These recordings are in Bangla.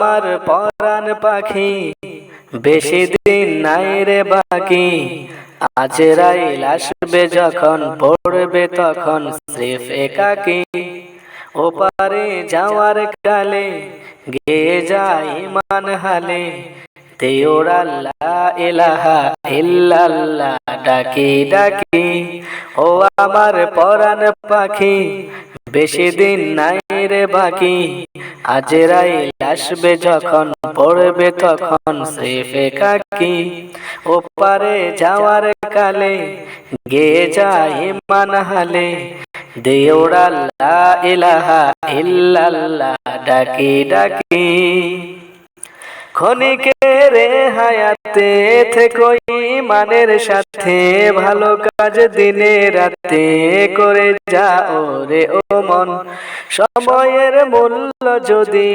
আমার পরাণ পাখি, বেশি দিন নাই রে বাকি। আজ রাইল আসবে যখন, পড়বে তখন স্রেফ একাকি। ওপারে যাওয়ার কালে গে যাই মান হালে ডাকি ডাকি। ও আমার পরাণ পাখি, বেশি দিন নাই রে বাকি। আজ রাইল আসবে যখন পড়বে তখন সেফে কাকি ওপারে যাওয়ার কালে গে যাই মান হালে। দেওরাল্লা ইলাহা ইল্লাল্লাহ ডাকি ডাকি। ক্ষণিকের হায়াতে থেকই মানের সাথে, ভালো কাজ দিনে রাতে করে যাও রে ও মন। সময়ের মূল্য যদি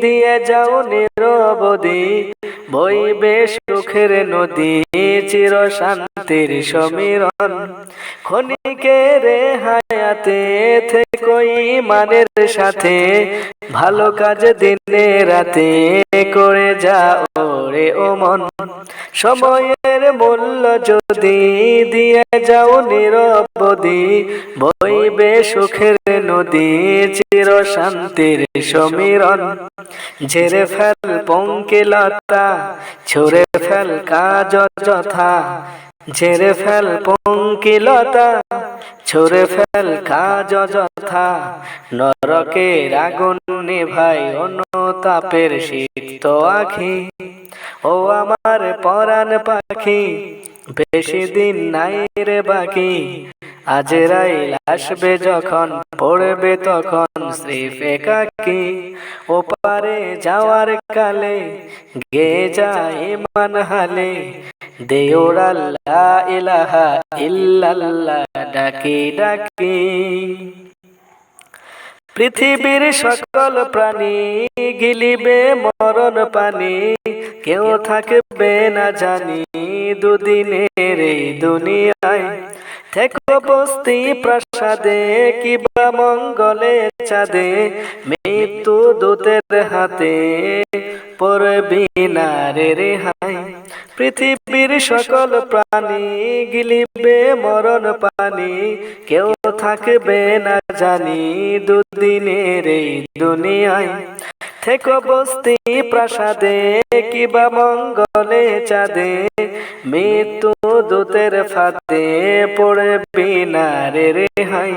দিয়ে যাও নিরবধি বইবে সুখের নদী চির শান্তির সমীরণ ক্ষণিকের হায়াতে থেকই মানের সাথে, ভালো কাজ দিনে রাতে করে যাও রে ও মন সময়ের মূল্য যদি দিয়ে যাও নিরবধি, বইবে সুখের নদী শান্তির সমীরণ ঝেড়ে ফেল পঙ্কিলতা, ছুড়ে ফেল কাজ যথা ঝেড়ে ফেল পঙ্কিলতা, ছুড়ে ফেল কাজ যথা নরকের আগুন ভাই অনুতাপের শীত আখি। ও আমার পরাণ পাখি, বেশি দিন নাই রে বাকি। আজ রাইল আসবে যখন, পড়বে তখন স্রেফ একাকি ওপারে যাওয়ার কালে গে যায় মান হালে ইলাহা ইল্লাল্লাহ ডাকি ডাকি। পৃথিবীর সকল প্রাণী গিলিবে মরণ পানি কেউ থাকবে না জানি দুদিনের এই দুনিয়ায়। থেকো বস্তি প্রাসাদে, কিবা মঙ্গলে চাঁদে, মৃত্যু দূতের হাতে পড়বি না রে রেহাই। পৃথিবীর সকল প্রাণী গিলিবে মরণ পানি। কেউ থাকবে না জানি দুদিনের এই দুনিয়ায়। থেকো বস্তি প্রাসাদে, কিবা মঙ্গলে চাঁদে। মৃত্যু দূতের ফাতে পড়ে বিনারে রেহাই।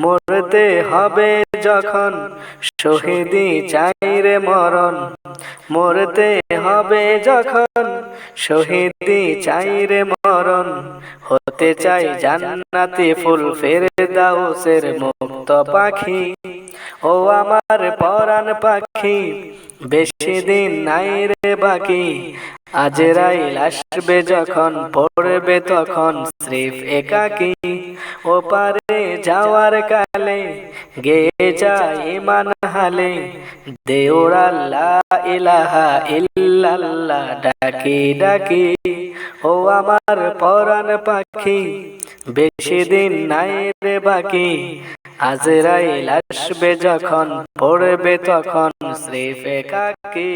মরতে হবে যখন শহীদি চাই রে মরণ। মরতে হবে যখন শহীদি চাই রে মরণ। হতে চাই জান্নাতি ফুল ফেরে দাও সের মুক্ত পাখি। ও আমার পরাণ পাখি, বেশি দিন নাই রে বাকি। আজ রাইল আসবে যখন, পড়বে তখন স্রেফ একাকি। ও পারে যাওয়ার কালে গে যায় ইমান হালে। দেওরাল্লা ইলাহা ইল্লাল্লাহ ডাকি ডাকি। ও আমার পরাণ পাখি, বেশি দিন নাই রে বাকি। আজরাইল আসবে যখন পড়বে তখন শ্রীফে একাকি